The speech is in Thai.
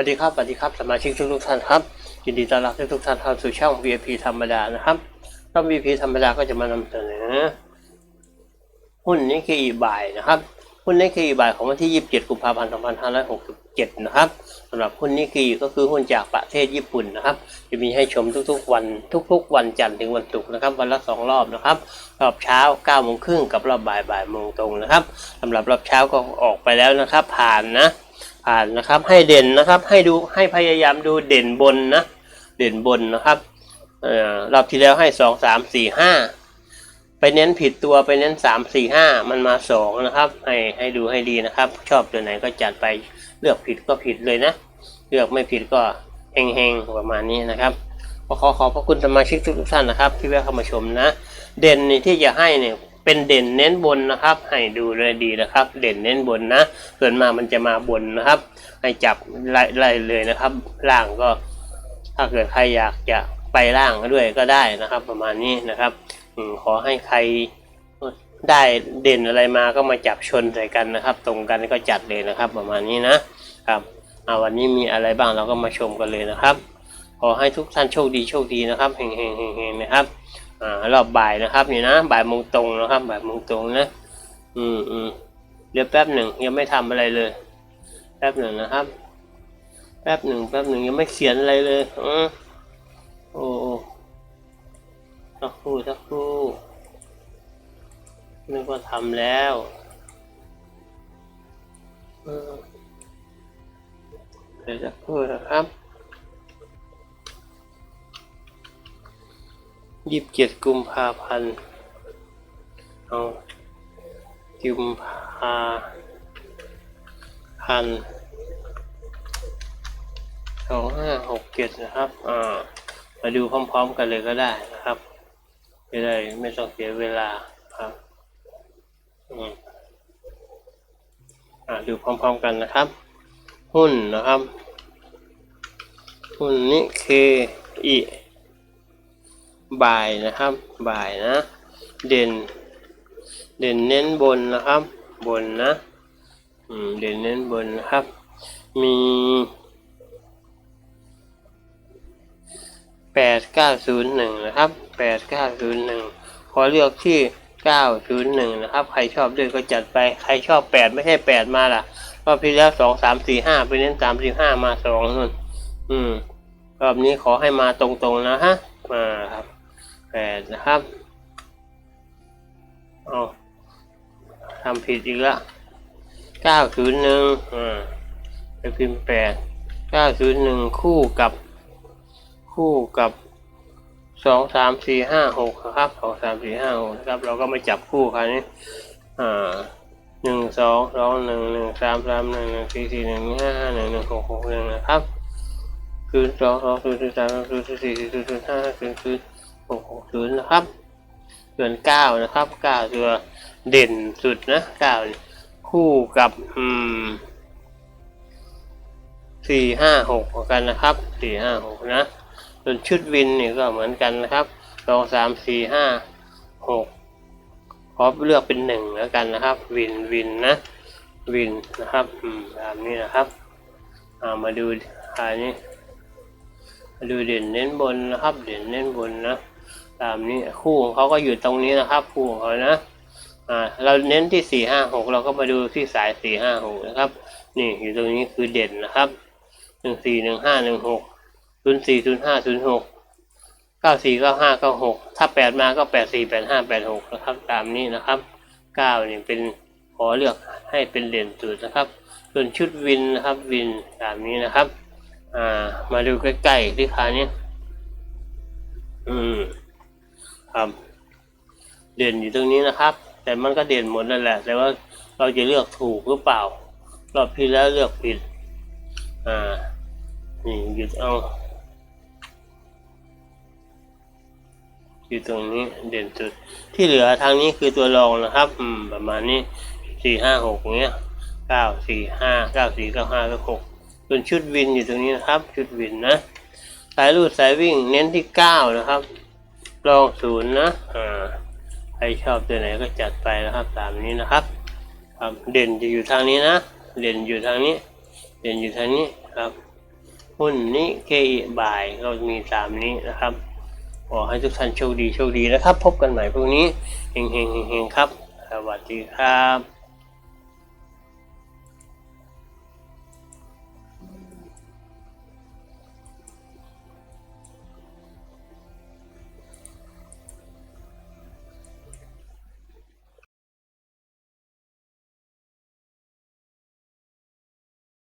วัสดีครับสวัสดีครับสมาชิกทุกทุกท่านครับยินดีต้อนรับทุกทุกท่านเข้าสู่ช่อง VIP ธรรมดานะครับช่อง VIP ธรรมดาก็จะมานำเสนอหุ้นนิเคอีบายนะครับหุ้นนิเคอีบายของวันที่ 27 กุมภาพันธ์ 2567 นะครับสำหรับหุ้นนิเคอีก็คือหุ้นจากประเทศญี่ปุ่นนะครับ จะมีให้ชมทุกๆ วันทุก ๆ วันจันทร์ถึงวันศุกร์นะครับ วันละสองรอบนะครับ รอบเช้า9โมงครึ่งกับรอบบ่ายบ่ายโมงตรงนะครับสำหรับรอบเช้าก็ออกไปแล้วนะครับ ผ่านนะ ผ่านนะครับ ให้เด่นนะครับให้ดูให้พยายามดูเด่นบนนะเด่นบนนะครับเอ่อรอบที่แล้วให้สองสามสี่ห้าไปเน้นผิดตัวไปเน้นสามสี่ห้ามันมาสองนะครับให้ให้ดูให้ดีนะครับ ชอบตัวไหนก็จัดไปเลือกผิดก็ผิดเลยนะ เลือกไม่ผิดก็เฮงเฮงๆประมาณนี้นะครับขอขอบพระคุณสมาชิกทุกท่านนะครับ ที่แวะเข้ามาชมนะ เด่นที่จะให้เนี่ย เป็นเด่นเน้นบนนะครับ ให้ดูเลยดีนะครับ เด่นเน้นบนนะส่วนมากมันจะมาบนนะครับ ให้จับไล่เลยนะครับ ล่างก็ถ้าเกิดใครอยากจะไปล่างด้วยก็ได้นะครับ ประมาณนี้นะครับอขอให้ใครได้เด่นอะไรมาก็มาจับชนใส่กันนะครับ ตรงกันก็จัดเลยนะครับ ประมาณนี้นะครับเอาวันนี้มีอะไรบ้างเราก็มาชมกันเลยนะครับ ขอให้ทุกท่านโชคดีโชคดีนะครับเฮงเฮงเฮงเฮงนะครับ อ่ารอบบ่ายนะครับนี่นะบ่ายโมงตรงนะครับบ่ายโมงตรงนะอืมอืมเดี๋ยวแป๊บหนึ่งยังไม่ทำอะไรเลย แป๊บหนึ่งนะครับ แป๊บหนึ่งแป๊บหนึ่งยังไม่เขียนอะไรเลยอือโอ้สักครู่สักครู่นึกว่าทำแล้วอืมเดี๋ยวสักครู่นะครับ ยี่สิบเจ็ดกุมภาพันธ์เอากุมภาพันธ์สองห้าหกเจ็ดนะครับอ่ามาดูพร้อมๆกันเลยก็ได้นะครับจะได้ไม่ต้องเสียเวลาครับอืมอ่าดูพร้อมๆกันนะครับ หุ้นนะครับ หุ้นนิเคอี บ่ายนะครับ บ่ายนะ เด่น เด่นเน้นบนนะครับ บนนะ อืม เด่นเน้นบนนะครับ มีแปดเก้าศูนย์หนึ่งนะครับแปดเก้าศูนย์หนึ่งขอเลือกที่เก้าศูนย์หนึ่งนะครับ ใครชอบด้วยก็จัดไป ใครชอบแปดไม่ใช่แปดมาล่ะรอบที่แล้วสองสามสี่ห้าไปเน้นสามสี่ห้ามาสองนู่น อืม รอบนี้ขอให้มาตรงๆนะฮะ มาครับ แปดนะครับเอาทำผิดอีกละเก้าศูนย์หนึ่งอ่าไปพิมพ์แปดเก้าศูนย์หนึ่งคู่กับ คู่กับสองสามสี่ห้าหกครับสองสามสี่ห้าหกนะครับ เราก็มาจับคู่คราวนี้อ่าหนึ่งสองสองหนึ่งหนึ่งสามสามหนึ่งหนึ่งสี่สี่หนึ่งห้าห้าหนึ่งหนึ่งหกหกหนึ่งนะครับศูนย์สองสองศูนย์ศูนย์สามศูนย์ศูนย์สี่ศูนย์ศูนย์ห้าศูนย์ศูนย์ หกหกศูนย์นะครับ ส่วนเก้านะครับเก้าตัวเด่นสุดนะเก้าคู่กับอืมสี่ห้าหกกันนะครับสี่ห้าหกนะส่วนชุดวินนี่ก็เหมือนกันนะครับสองสามสี่ห้าหกขอเลือกเป็นหนึ่งแล้วกันนะครับ วินวินนะ วินนะครับอืมตามนี้นะครับเอามาดูอันนี้มาดูเด่นเน้นบนนะครับ เด่นเน้นบนนะ ตามนี้คู่ของเขาก็อยู่ตรงนี้นะครับ คู่ของเขานะอ่าเราเน้นที่สี่ห้าหกเราก็มาดูที่สายสี่ห้าหกนะครับ นี่อยู่ตรงนี้คือเด่นนะครับหนึ่งสี่หนึ่งห้าหนึ่งหกศูนย์สี่ศูนย์ห้าศูนย์หกเก้าสี่เก้าห้าเก้าหกถ้าแปดมาก็แปดสี่แปดห้าแปดหกนะครับ ตามนี้นะครับเก้านี่เป็นขอเลือกให้เป็นเด่นสุดนะครับ ส่วนชุดวินนะครับวินตามนี้นะครับ อ่า มาดูใกล้ๆที่ขานี้อืม ครับ เด่นอยู่ตรงนี้นะครับ แต่มันก็เด่นหมดนั่นแหละ แต่ว่าเราจะเลือกถูกหรือเปล่า รอบที่แล้วเลือกผิด อ่า นี่หยุดเอาอยู่ตรงนี้เด่นสุด ที่เหลือทางนี้คือตัวรองนะครับ อืม ประมาณนี้สี่ห้าหกเนี้ยเก้าสี่ห้าเก้าสี่เก้าห้าเก้าหกส่วนชุดวินอยู่ตรงนี้นะครับ ชุดวินนะ สายรูดสายวิ่งเน้นที่เก้านะครับ ลองศูนย์นะอ่าใครชอบตัวไหนก็จัดไปนะครับตามนี้นะครับครับเด่นจะอยู่ทางนี้นะ เด่นอยู่ทางนี้ เด่นอยู่ทางนี้ครับหุ้นนี้เคอบ่ายเรามีตามนี้นะครับขอให้ทุกท่านโชคดีโชคดีนะครับ พบกันใหม่พรุ่งนี้เฮงเฮงเฮงเฮงครับ สวัสดีครับ